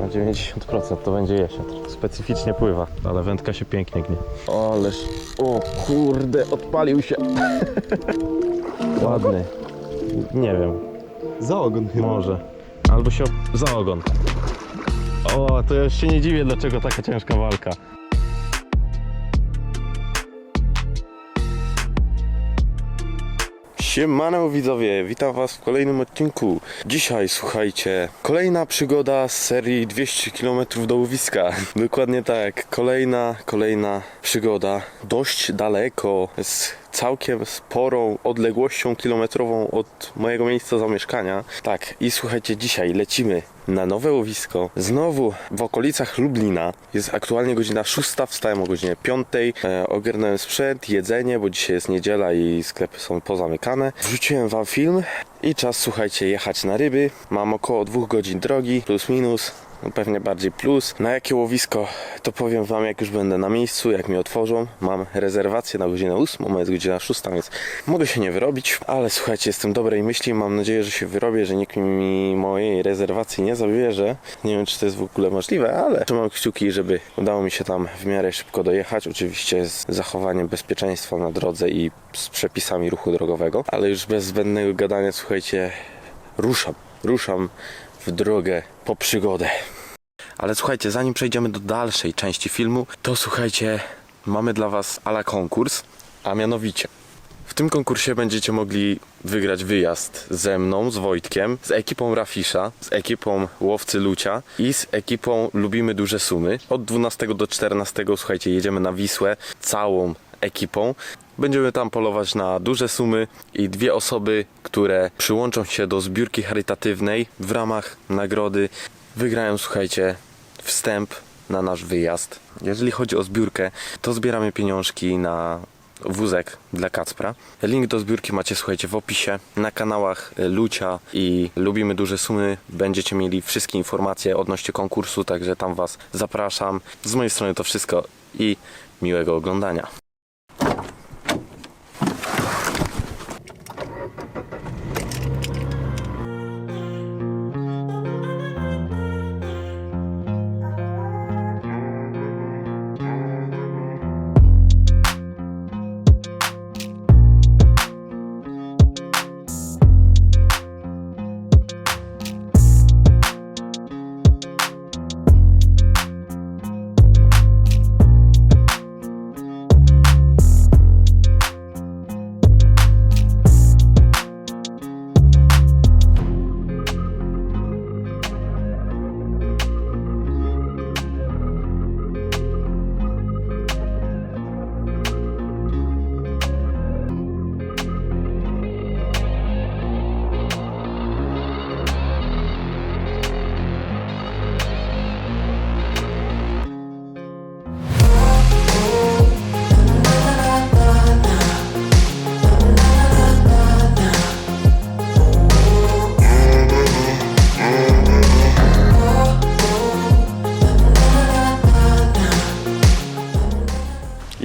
Na 90% to będzie jesiotr. Specyficznie pływa, ale wędka się pięknie gnie. Ależ, o kurde, odpalił się. Ładny. Nie wiem, Za ogon chyba. może. Albo się za ogon. O, to ja już się nie dziwię, dlaczego taka ciężka walka. Siemano widzowie, witam was w kolejnym odcinku. Dzisiaj słuchajcie, kolejna przygoda z serii 200 km do łowiska. Dokładnie tak, kolejna, kolejna przygoda. Dość daleko, z całkiem sporą odległością kilometrową od mojego miejsca zamieszkania. Tak, i słuchajcie, dzisiaj lecimy na nowe łowisko. Znowu w okolicach Lublina. Jest aktualnie godzina 6, wstałem o godzinie 5. E, ogarnąłem sprzęt, jedzenie, bo dzisiaj jest niedziela i sklepy są pozamykane. Wrzuciłem wam film i czas, słuchajcie, jechać na ryby. Mam około 2 godzin drogi, plus minus. No pewnie bardziej plus. Na jakie łowisko to powiem wam jak już będę na miejscu, jak mi otworzą. Mam rezerwację na godzinę 8, jest godzina 6, więc mogę się nie wyrobić. Ale słuchajcie, jestem dobrej myśli, mam nadzieję, że się wyrobię, że nikt mi mojej rezerwacji nie zabierze. Nie wiem, czy to jest w ogóle możliwe, ale trzymam kciuki, żeby udało mi się tam w miarę szybko dojechać. Oczywiście z zachowaniem bezpieczeństwa na drodze i z przepisami ruchu drogowego. Ale już bez zbędnego gadania, słuchajcie, ruszam. Ruszam w drogę po przygodę. Ale słuchajcie, zanim przejdziemy do dalszej części filmu, to słuchajcie, mamy dla Was ala konkurs, a mianowicie w tym konkursie będziecie mogli wygrać wyjazd ze mną, z Wojtkiem, z ekipą Rafisza, z ekipą Łowcy Lucia i z ekipą Lubimy Duże Sumy. Od 12 do 14, słuchajcie, jedziemy na Wisłę całą ekipą. Będziemy tam polować na duże sumy i dwie osoby, które przyłączą się do zbiórki charytatywnej w ramach nagrody wygrają, słuchajcie, wstęp na nasz wyjazd. Jeżeli chodzi o zbiórkę, to zbieramy pieniążki na wózek dla Kacpra. Link do zbiórki macie, słuchajcie, w opisie. Na kanałach Lucia i Lubimy Duże Sumy będziecie mieli wszystkie informacje odnośnie konkursu, także tam Was zapraszam. Z mojej strony to wszystko i miłego oglądania.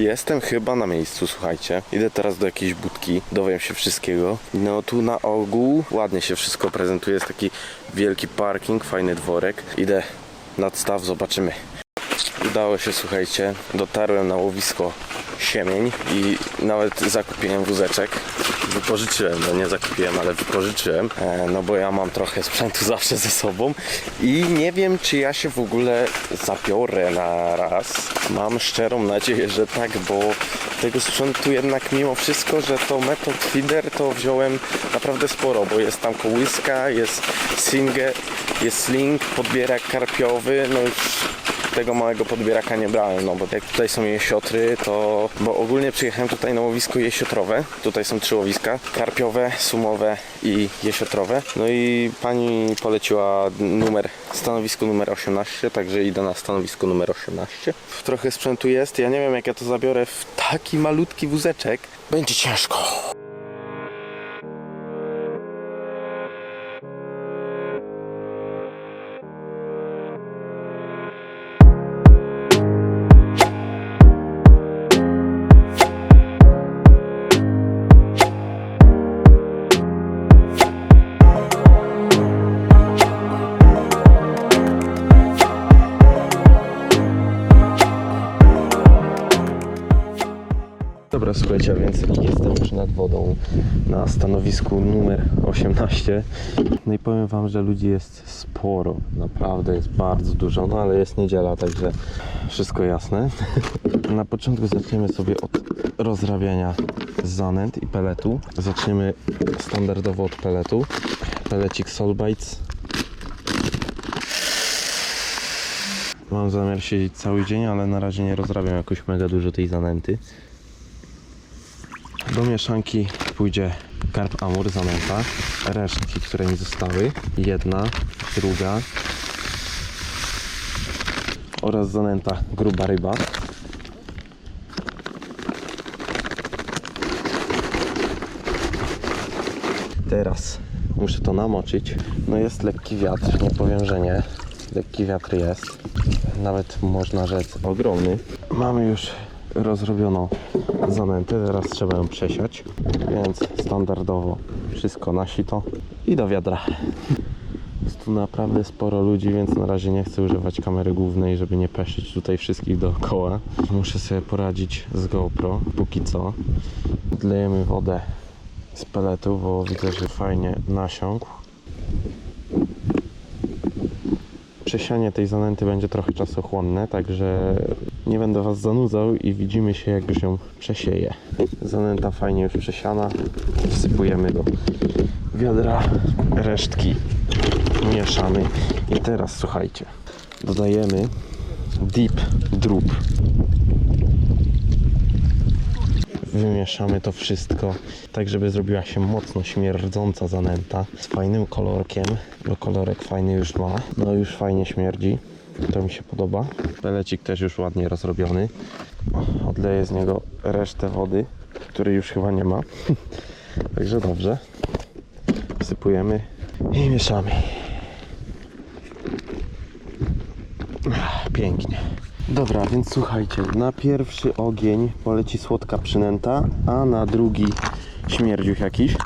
Jestem chyba na miejscu, słuchajcie. Idę teraz do jakiejś budki, dowiem się wszystkiego. No tu na ogół ładnie się wszystko prezentuje. Jest taki wielki parking, fajny dworek. Idę nad staw, zobaczymy. Udało się, słuchajcie. Dotarłem na łowisko siemień i nawet zakupiłem wózeczek. Wypożyczyłem, no nie zakupiłem, ale wypożyczyłem, e, no bo ja mam trochę sprzętu zawsze ze sobą i nie wiem, czy ja się w ogóle zabiorę na raz. Mam szczerą nadzieję, że tak, bo tego sprzętu jednak mimo wszystko, że to Method Feeder to wziąłem naprawdę sporo, bo jest tam kołyska, jest singer, jest sling, podbierak karpiowy, no już tego małego podbieraka nie brałem, no bo jak tutaj są jesiotry, to... Bo ogólnie przyjechałem tutaj na łowisko jesiotrowe. Tutaj są trzy łowiska. Karpiowe, sumowe i jesiotrowe. No i pani poleciła numer, stanowisko numer 18, także idę na stanowisko numer 18. Trochę sprzętu jest, ja nie wiem jak ja to zabiorę w taki malutki wózeczek. Będzie ciężko. Dobra, słuchajcie, a więc jestem już nad wodą na stanowisku numer 18. No i powiem wam, że ludzi jest sporo, naprawdę jest bardzo dużo, no ale jest niedziela, także wszystko jasne. Na początku zaczniemy sobie od rozrabiania zanęt i peletu. Zaczniemy standardowo od peletu. Pelecik Solbites. Mam zamiar siedzieć cały dzień, ale na razie nie rozrabiam jakoś mega dużo tej zanęty. Do mieszanki pójdzie karp amur zanęta, resztki, które mi zostały, jedna, druga oraz zanęta gruba ryba. Teraz muszę to namoczyć. No jest lekki wiatr, nie powiem, że nie. Lekki wiatr jest. Nawet można rzec ogromny. Mamy już rozrobioną zanętę, teraz trzeba ją przesiać. Więc standardowo wszystko na sito i do wiadra. Jest tu naprawdę sporo ludzi, więc na razie nie chcę używać kamery głównej, żeby nie peszyć tutaj wszystkich dookoła. Muszę sobie poradzić z GoPro, póki co. Odlejemy wodę z peletu, bo widzę, że fajnie nasiąkł. Przesianie tej zanęty będzie trochę czasochłonne, także nie będę Was zanudzał i widzimy się jak już ją przesieje. Zanęta fajnie już przesiana. Wsypujemy do wiadra resztki. Mieszamy. I teraz słuchajcie, dodajemy deep drop. Wymieszamy to wszystko tak, żeby zrobiła się mocno śmierdząca zanęta z fajnym kolorkiem, bo kolorek fajny już ma. No już fajnie śmierdzi. To mi się podoba. Pelecik też już ładnie rozrobiony. Odleję z niego resztę wody, której już chyba nie ma. Także dobrze. Wsypujemy i mieszamy. Pięknie. Dobra, więc słuchajcie, na pierwszy ogień poleci słodka przynęta, a na drugi śmierdziuch jakiś.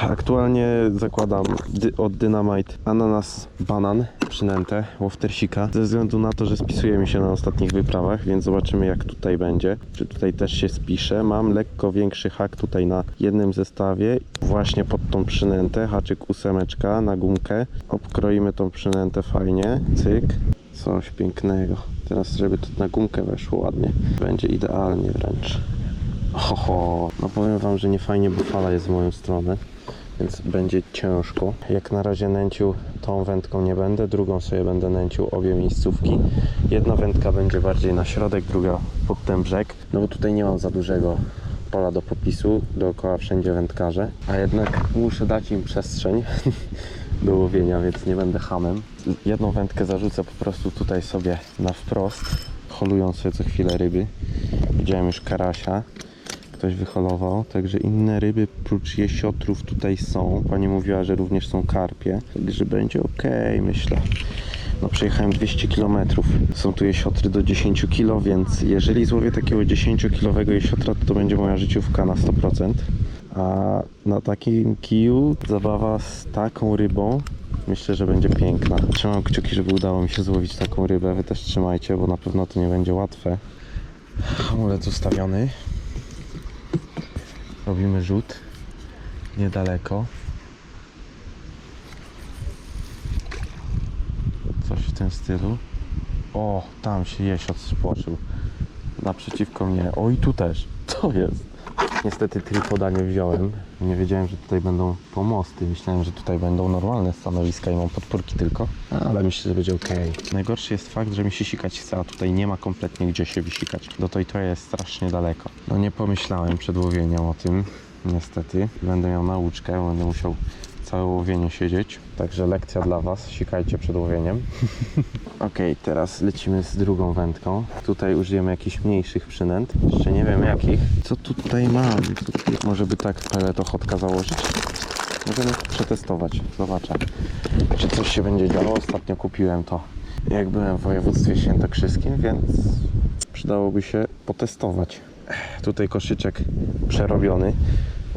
Aktualnie zakładam dy od Dynamite ananas banan przynętę łoftersika ze względu na to, że spisuje mi się na ostatnich wyprawach, więc zobaczymy jak tutaj będzie. Czy tutaj też się spisze. Mam lekko większy hak tutaj na jednym zestawie właśnie pod tą przynętę, haczyk ósemeczka na gumkę. Obkroimy tą przynętę fajnie, cyk. Coś pięknego. Teraz, żeby to na gumkę weszło ładnie. Będzie idealnie wręcz. Oho, no powiem wam, że nie fajnie, bo fala jest w moją stronę, więc będzie ciężko. Jak na razie nęcił tą wędką nie będę, drugą sobie będę nęcił obie miejscówki. Jedna wędka będzie bardziej na środek, druga pod ten brzeg, no bo tutaj nie mam za dużego pola do popisu, dookoła wszędzie wędkarze, a jednak muszę dać im przestrzeń do łowienia, więc nie będę hamem. Jedną wędkę zarzucę po prostu tutaj sobie na wprost, holując sobie co chwilę ryby. Widziałem już karasia, ktoś wyholował, także inne ryby prócz jesiotrów tutaj są. Pani mówiła, że również są karpie, także będzie ok, myślę. No przejechałem 200 km. Są tu jesiotry do 10 kg, więc jeżeli złowię takiego 10-kilowego jesiotra, to, to będzie moja życiówka na 100%. A na takim kiju zabawa z taką rybą myślę, że będzie piękna. Trzymam kciuki, żeby udało mi się złowić taką rybę. Wy też trzymajcie, bo na pewno to nie będzie łatwe. Hamulec ustawiony. Robimy rzut niedaleko. Coś w tym stylu. O, tam się jesiot spłoszył. Naprzeciwko mnie. O, i tu też. Co jest? Niestety tripoda nie wziąłem. Nie wiedziałem, że tutaj będą pomosty. Myślałem, że tutaj będą normalne stanowiska i mam podpórki tylko. Ale myślę, że będzie ok. Najgorszy jest fakt, że mi się sikać chce, a tutaj nie ma kompletnie gdzie się wysikać. Do tej to jest strasznie daleko. No nie pomyślałem przed łowieniem o tym. Niestety. Będę miał nauczkę, będę musiał całe łowienie siedzieć. Także lekcja dla Was. Sikajcie przed łowieniem. Ok, teraz lecimy z drugą wędką. Tutaj użyjemy jakichś mniejszych przynęt. Jeszcze nie wiem jakich. Co tutaj mam? Może by tak peletochotka założyć? Możemy przetestować. Zobaczę, czy coś się będzie działo. Ostatnio kupiłem to, jak byłem w województwie świętokrzyskim, więc przydałoby się potestować. Tutaj koszyczek przerobiony.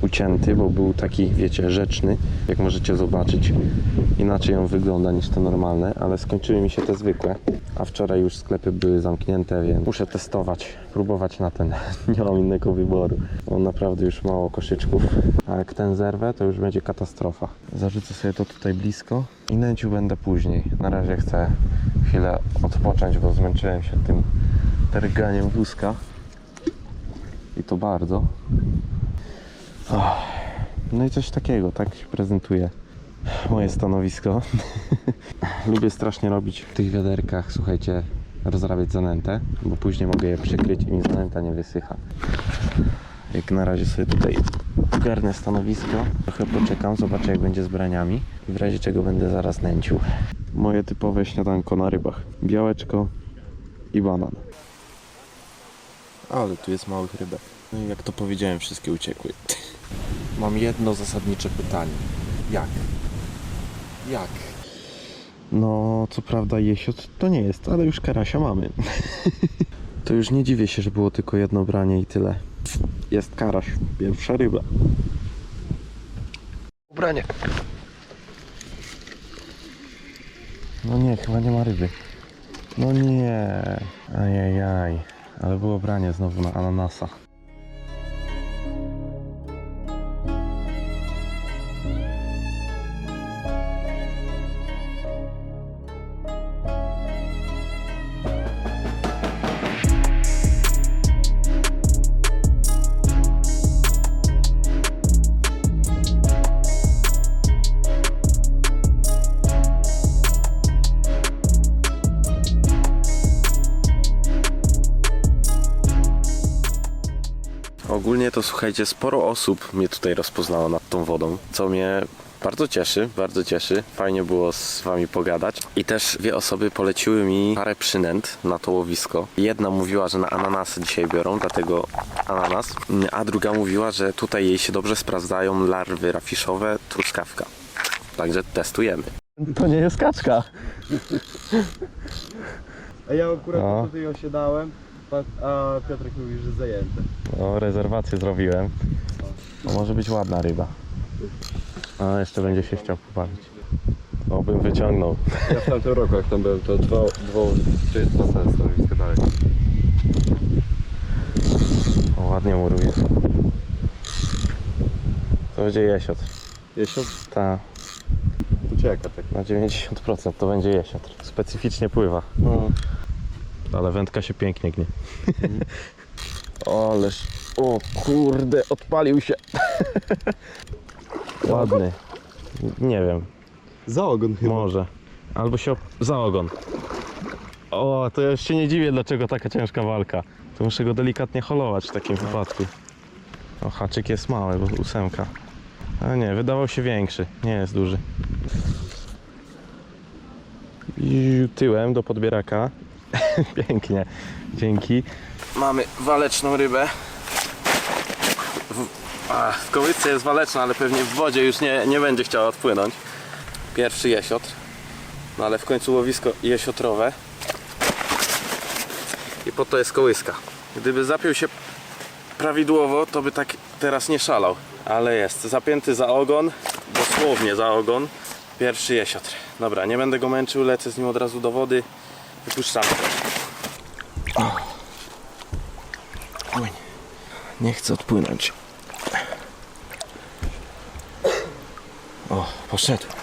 Ucięty, bo był taki, wiecie, rzeczny, jak możecie zobaczyć. Inaczej on wygląda niż te normalne, ale skończyły mi się te zwykłe, a wczoraj już sklepy były zamknięte, więc muszę testować, próbować na ten. Nie mam innego wyboru. Mam naprawdę już mało koszyczków, a jak ten zerwę, to już będzie katastrofa. Zarzucę sobie to tutaj blisko i nęciu będę później. Na razie chcę chwilę odpocząć, bo zmęczyłem się tym terganiem wózka. I to bardzo. No i coś takiego, tak się prezentuje moje stanowisko. Lubię strasznie robić w tych wiaderkach, słuchajcie, rozrabiać zanętę, bo później mogę je przykryć i mi zanęta nie wysycha. Jak na razie sobie tutaj ogarnę stanowisko, trochę poczekam, zobaczę jak będzie z braniami i w razie czego będę zaraz nęcił. Moje typowe śniadanko na rybach. Białeczko i banan. Ale tu jest małych rybek. No i jak to powiedziałem, wszystkie uciekły. Mam jedno zasadnicze pytanie. Jak? Jak? No, co prawda jesiot to nie jest, ale już karasia mamy. to już nie dziwię się, że było tylko jedno branie i tyle. Jest karaś, pierwsza ryba. Ubranie. No nie, chyba nie ma ryby. No nie. Ajajaj. Ale było branie znowu na ananasa. Słuchajcie, sporo osób mnie tutaj rozpoznało nad tą wodą, co mnie bardzo cieszy, bardzo cieszy. Fajnie było z wami pogadać. I też dwie osoby poleciły mi parę przynęt na to łowisko. Jedna mówiła, że na ananasy dzisiaj biorą, dlatego ananas, a druga mówiła, że tutaj jej się dobrze sprawdzają larwy rafiszowe, truskawka. Także testujemy. To nie jest kaczka. A ja akurat No. tutaj osiadałem, a Piotrek mówi, że zajęte. No, rezerwację zrobiłem. To może być ładna ryba. A jeszcze będzie się chciał pobawić. To bym wyciągnął. Ja w tamtym roku jak tam byłem, to dwa, dwa, jest dwa sens stanowisko dalej. O, ładnie muruje. To będzie jesiot. Jesiot Ta, ucieka tak. na 90% to będzie jesiot. Specyficznie pływa. No. Ale wędka się pięknie gnie. Ależ, o kurde, odpalił się. Ładny. Nie wiem, Za ogon chyba. może. Albo się op- za ogon. O, to ja już się nie dziwię, dlaczego taka ciężka walka. To muszę go delikatnie holować w takim wypadku. O, haczyk jest mały, bo ósemka. A nie, wydawał się większy. Nie jest duży. I tyłem do podbieraka. Pięknie. Dzięki. Mamy waleczną rybę. W, a, w jest waleczna, ale pewnie w wodzie już nie, nie będzie chciała odpłynąć. Pierwszy jesiotr. No ale w końcu łowisko jesiotrowe. I po to jest kołyska. Gdyby zapiął się prawidłowo, to by tak teraz nie szalał. Ale jest zapięty za ogon, dosłownie za ogon. Pierwszy jesiotr. Dobra, nie będę go męczył, lecę z nim od razu do wody. Wypuszczamy. Płyń. Nie chcę odpłynąć. O, poszedł.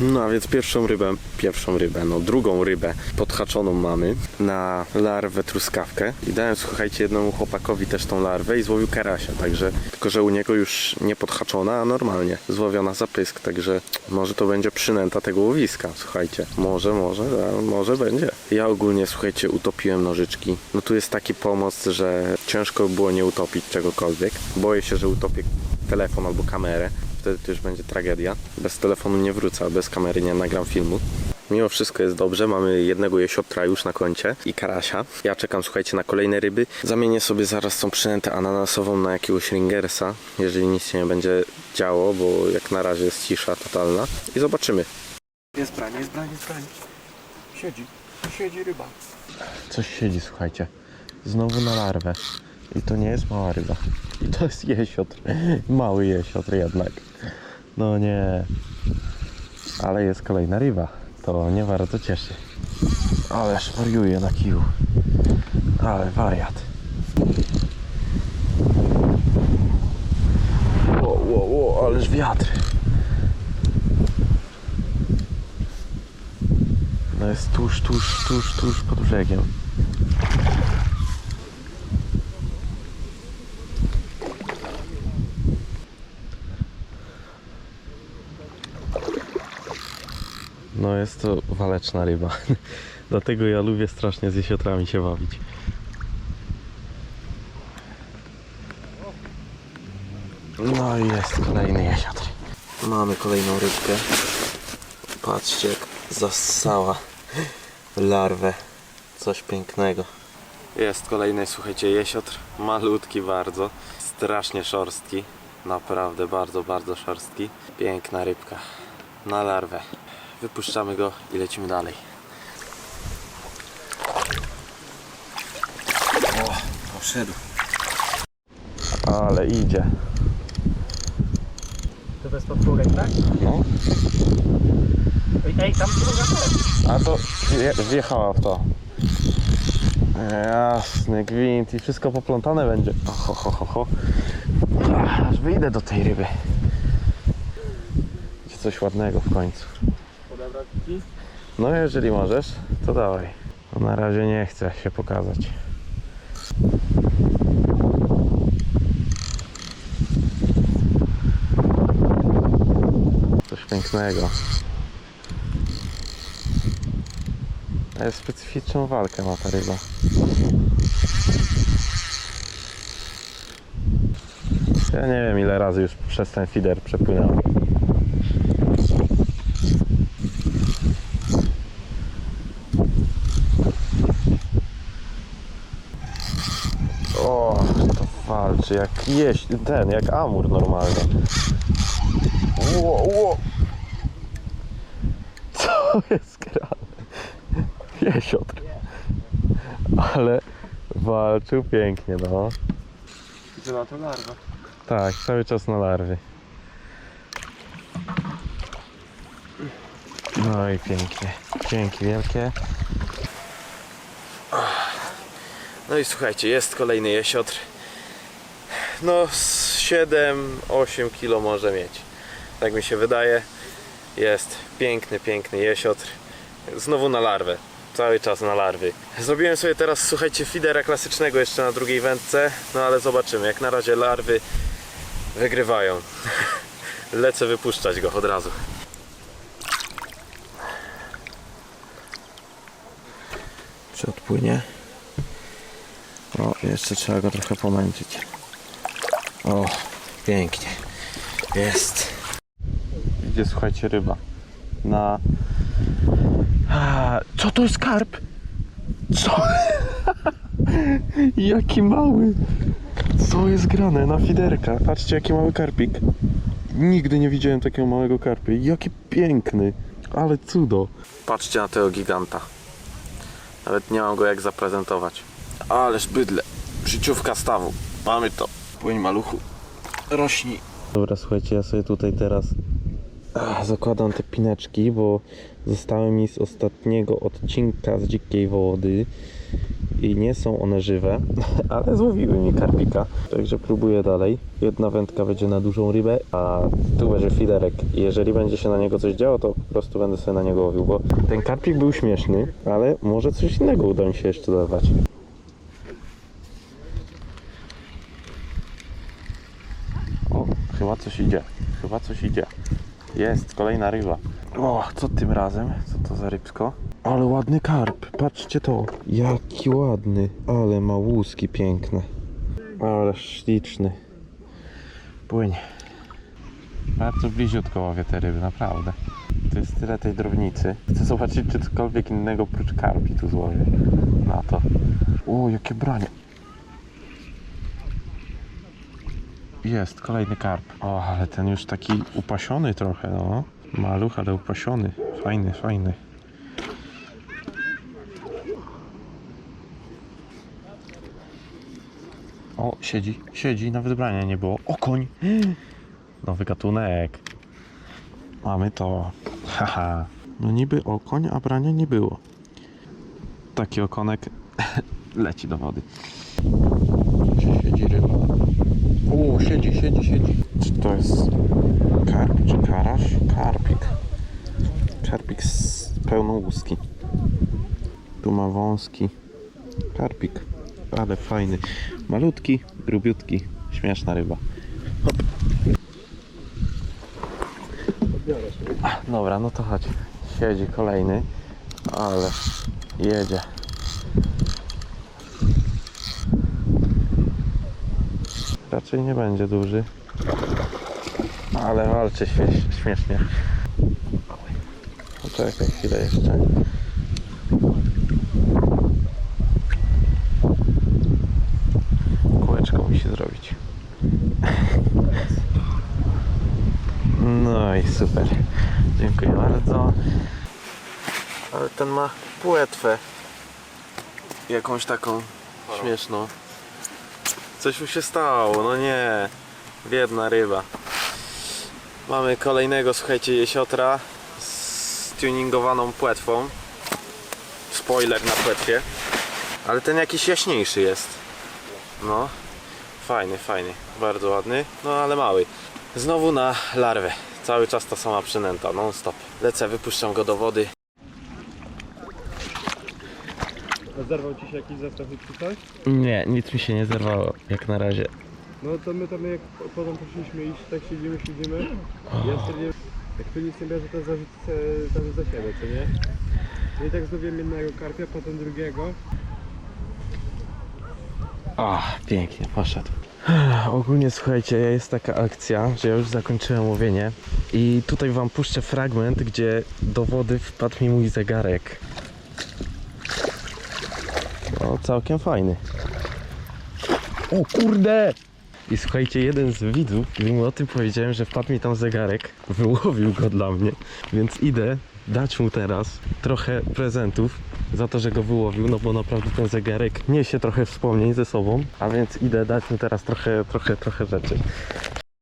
No a więc pierwszą rybę, pierwszą rybę, no drugą rybę podhaczoną mamy na larwę truskawkę. I dałem słuchajcie jednemu chłopakowi też tą larwę i złowił karasia, także tylko że u niego już nie podhaczona, a normalnie złowiona za pysk, także może to będzie przynęta tego łowiska, słuchajcie, może, może, może będzie. Ja ogólnie słuchajcie utopiłem nożyczki, no tu jest taki pomoc, że ciężko było nie utopić czegokolwiek, boję się, że utopię telefon albo kamerę, wtedy to już będzie tragedia. Bez telefonu nie wrócę, a bez kamery nie nagram filmu. Mimo wszystko jest dobrze, mamy jednego jesiotra już na koncie i karasia. Ja czekam, słuchajcie, na kolejne ryby. Zamienię sobie zaraz tą przynętę ananasową na jakiegoś ringersa, jeżeli nic się nie będzie działo, bo jak na razie jest cisza totalna. I zobaczymy. Jest branie, jest branie, jest branie. Siedzi, siedzi ryba. Coś siedzi, słuchajcie. Znowu na larwę. I to nie jest mała ryba. I to jest jesiotr. Mały jesiotr jednak. No nie. Ale jest kolejna ryba. To nie bardzo cieszy. Ależ wariuje na kiju. Ale wariat. Ło, ło, ło, ależ wiatr. No jest tuż, tuż, tuż, tuż pod brzegiem. No jest to waleczna ryba. Dlatego ja lubię strasznie z jesiotrami się bawić. No i jest kolejny jesiotr. Mamy kolejną rybkę. Patrzcie jak zassała larwę. Coś pięknego. Jest kolejny, słuchajcie, jesiotr. Malutki bardzo. Strasznie szorstki. Naprawdę bardzo, bardzo szorstki. Piękna rybka. Na larwę. Wypuszczamy go i lecimy dalej. O, poszedł. Ale idzie. To bez podpórek, tak? No. Ej, ej tam druga. A to wje- wjechała w to. Jasny gwint i wszystko poplątane będzie. Ho, ho, ho, ho. Aż wyjdę do tej ryby. Będzie coś ładnego w końcu. No jeżeli możesz, to dawaj. No na razie nie chcę się pokazać. Coś pięknego. Ale specyficzną walkę ma ta ryba. Ja nie wiem ile razy już przez ten feeder przepłynęłam. O, to walczy jak jeść, ten, jak amur normalnie. Ło, ło. Co jest grane? Jesiotr. Ale walczył pięknie, no. Idzie na to larwa. Tak, cały czas na larwy. No i pięknie. Dzięki wielkie. No i słuchajcie, jest kolejny jesiotr. No z 7-8 kilo może mieć. Tak mi się wydaje. Jest piękny, piękny jesiotr. Znowu na larwę. Cały czas na larwy. Zrobiłem sobie teraz, słuchajcie, fidera klasycznego jeszcze na drugiej wędce. No ale zobaczymy. Jak na razie larwy wygrywają. Lecę wypuszczać go od razu. Czy odpłynie? O, jeszcze trzeba go trochę pomęczyć. O, pięknie. Jest. Idzie, słuchajcie, ryba. Na... A, co to jest karp? Co? Jaki mały. Co jest grane na fiderka? Patrzcie, jaki mały karpik. Nigdy nie widziałem takiego małego karpia. Jaki piękny. Ale cudo. Patrzcie na tego giganta. Nawet nie mam go jak zaprezentować. Ależ bydle. Życiówka stawu. Mamy to. Płyń maluchu. Rośnij. Dobra, słuchajcie, ja sobie tutaj teraz ach, zakładam te pineczki, bo zostały mi z ostatniego odcinka z dzikiej wody i nie są one żywe, ale złowiły mi karpika. Także próbuję dalej. Jedna wędka będzie na dużą rybę, a tu będzie fiderek. Jeżeli będzie się na niego coś działo, to po prostu będę sobie na niego łowił, bo ten karpik był śmieszny, ale może coś innego uda mi się jeszcze dorwać. O, chyba idzie. Chyba coś idzie. Jest, kolejna ryba. O, co tym razem? Co to za rybsko? Ale ładny karp, patrzcie to. Jaki ładny, ale ma łuski piękne. Ale śliczny. Płyń. Bardzo bliziutko łowię te ryby, naprawdę. To jest tyle tej drobnicy. Chcę zobaczyć, czy cokolwiek innego prócz karpi tu złowię. Na to. O, jakie branie. Jest, kolejny karp. O, ale ten już taki upasiony trochę, no. Maluch, ale upasiony. Fajny, fajny. O, siedzi, siedzi, nawet brania nie było. O, koń! Nowy gatunek. Mamy to. Haha. No niby okoń, a brania nie było. Taki okonek leci do wody. Siedzi siedzi, siedzi. Czy to jest karp, czy karaś? Karpik. Karpik z pełnołuski. Tu ma wąski. Karpik. Ale fajny. Malutki, grubiutki. Śmieszna ryba. Hop. Dobra, no to chodź. Siedzi kolejny. Ale jedzie. Raczej nie będzie duży. Ale walczy śmie- śmiesznie. Poczekaj chwilę jeszcze. Kółeczko musi zrobić. No i super. Dziękuję bardzo. Ale ten ma płetwę. Jakąś taką śmieszną. Coś mu się stało, no nie. Biedna ryba. Mamy kolejnego, słuchajcie, jesiotra z tuningowaną płetwą. Spoiler na płetwie. Ale ten jakiś jaśniejszy jest. No. Fajny, fajny. Bardzo ładny. No ale mały. Znowu na larwę. Cały czas ta sama przynęta, non stop. Lecę, wypuszczam go do wody. Zerwał ci się jakiś zestaw czy coś? Nie, nic mi się nie zerwało, jak na razie. No to my tam jak potem poszliśmy iść, tak siedzimy, siedzimy. Ja stwierdziłem, jak tu nic nie bierze, to zarzucę tam za siebie, co nie? No i tak zdobiłem jednego karpia, potem drugiego. O, pięknie, poszedł. Ogólnie słuchajcie, jest taka akcja, że ja już zakończyłem łowienie i tutaj wam puszczę fragment, gdzie do wody wpadł mi mój zegarek. No, całkiem fajny. O kurde! I słuchajcie, jeden z widzów, gdy mu o tym powiedziałem, że wpadł mi tam zegarek, wyłowił go dla mnie, więc idę dać mu teraz trochę prezentów za to, że go wyłowił, no bo naprawdę ten zegarek niesie trochę wspomnień ze sobą, a więc idę dać mu teraz trochę, trochę, trochę rzeczy.